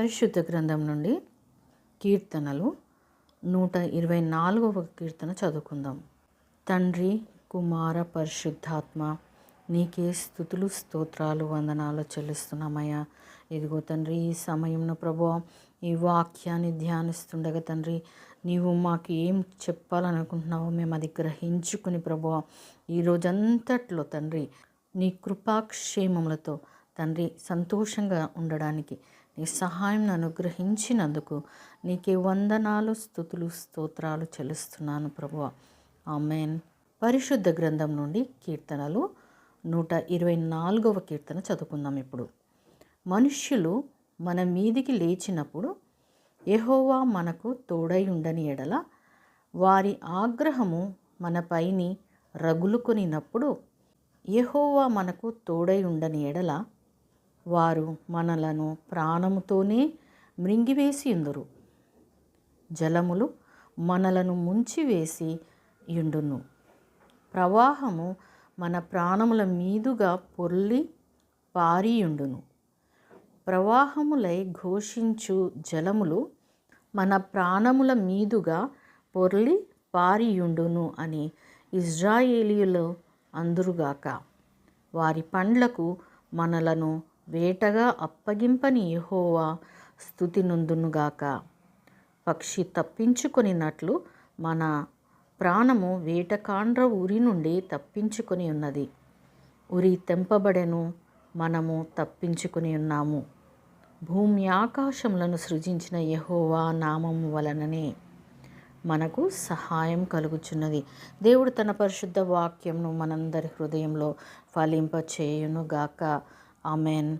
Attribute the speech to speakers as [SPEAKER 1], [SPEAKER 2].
[SPEAKER 1] పరిశుద్ధ గ్రంథం నుండి కీర్తనలు నూట ఇరవై నాలుగవ కీర్తన చదువుకుందాం. తండ్రి కుమార పరిశుద్ధాత్మ నీకే స్థుతులు స్తోత్రాలు వందనాలు చెల్లిస్తున్నామయ్యా. ఇదిగో తండ్రి ఈ సమయంలో ప్రభు ఈ వాక్యాన్ని ధ్యానిస్తుండగా తండ్రి నీవు మాకు ఏం చెప్పాలనుకుంటున్నావో మేము అది గ్రహించుకుని ప్రభు ఈ రోజంతట్లో తండ్రి నీ కృపాక్షేమములతో తండ్రి సంతోషంగా ఉండడానికి నీ సహాయం అనుగ్రహించినందుకు నీకే వందనాలు స్థుతులు స్తోత్రాలు చెల్లిస్తున్నాను ప్రభు ఆమెన్. పరిశుద్ధ గ్రంథం నుండి కీర్తనలు నూట ఇరవై నాలుగవ కీర్తన చదువుకుందాం ఇప్పుడు. మనుష్యులు మన మీదికి లేచినప్పుడు ఎహోవా మనకు తోడై ఉండని ఎడల వారి ఆగ్రహము మనపైని రగులుకొనినప్పుడు ఎహోవా మనకు తోడై ఉండని ఎడల వారు మనలను ప్రాణముతోనే మృంగివేసి జలములు మనలను ముంచివేసి యుండును. ప్రవాహము మన ప్రాణముల మీదుగా పొర్లి పారియుండును. ప్రవాహములై ఘోషించు జలములు మన ప్రాణముల మీదుగా పొర్లి పారియుండును అని ఇజ్రాయేలీయులు అందురుగాక. వారి పండ్లకు మనలను వేటగా అప్పగింపని యహోవా స్థుతి నుందునుగాక పక్షి తప్పించుకొనినట్లు మన ప్రాణము వేటకాండ్ర ఉరి నుండి తప్పించుకొని ఉన్నది. ఉరి తెంపబడెను మనము తప్పించుకుని ఉన్నాము. భూమి ఆకాశములను సృజించిన యహోవా నామము వలననే మనకు సహాయం కలుగుచున్నది. దేవుడు తన పరిశుద్ధ వాక్యంను మనందరి హృదయంలో ఫలింప చేయునుగాక ఆమెన్